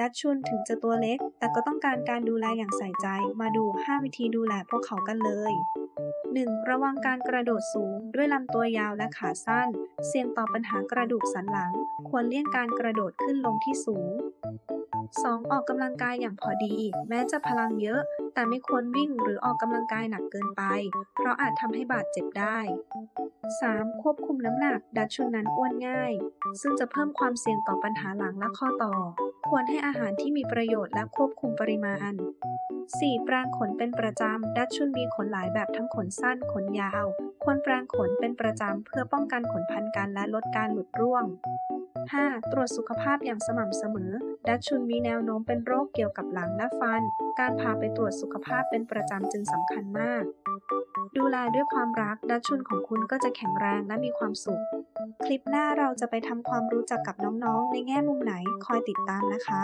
ดัชชุนถึงจะตัวเล็ก แต่ก็ต้องการการดูแลอย่างใส่ใจ มาดู 5 วิธีดูแลพวกเขากันเลย 1. ระวังการกระโดดสูง ด้วยลำตัวยาวและขาสั้น เสี่ยงต่อปัญหากระดูกสันหลัง ควรเลี่ยงการกระโดดขึ้นลงที่สูง 2. ออกกำลังกายอย่างพอดี แม้จะพลังเยอะ แต่ไม่ควรวิ่งหรือออกกำลังกายหนักเกินไป เพราะอาจทำให้บาดเจ็บได้ 3. ควบคุมน้ำหนัก ดัชชุนนั้นอ้วนง่าย ซึ่งจะเพิ่มความเสี่ยงต่อปัญหาหลังและข้อต่อ ควรให้อาหารที่มีประโยชน์และควบคุมปริมาณ 4. แปรงขนเป็นประจำ ดัชชุนมีขนหลายแบบทั้งขนสั้น ขนยาว ควรแปรงขนเป็นประจำ เพื่อป้องกันขนพันกันและลดการหลุดร่วง 5. ตรวจสุขภาพอย่างสม่ำเสมอ ดัชชุนมีแนวโน้มเป็นโรคเกี่ยวกับหลังและฟัน การพาไปตรวจสุขภาพเป็นประจำจึงสำคัญมาก ดูแลด้วยความรัก ดัชชุนของคุณก็จะแข็งแรงและมีความสุข คลิปหน้าเราจะไปทำความรู้จักกับน้องๆ ในแง่มุมไหน คอยติดตามนะคะ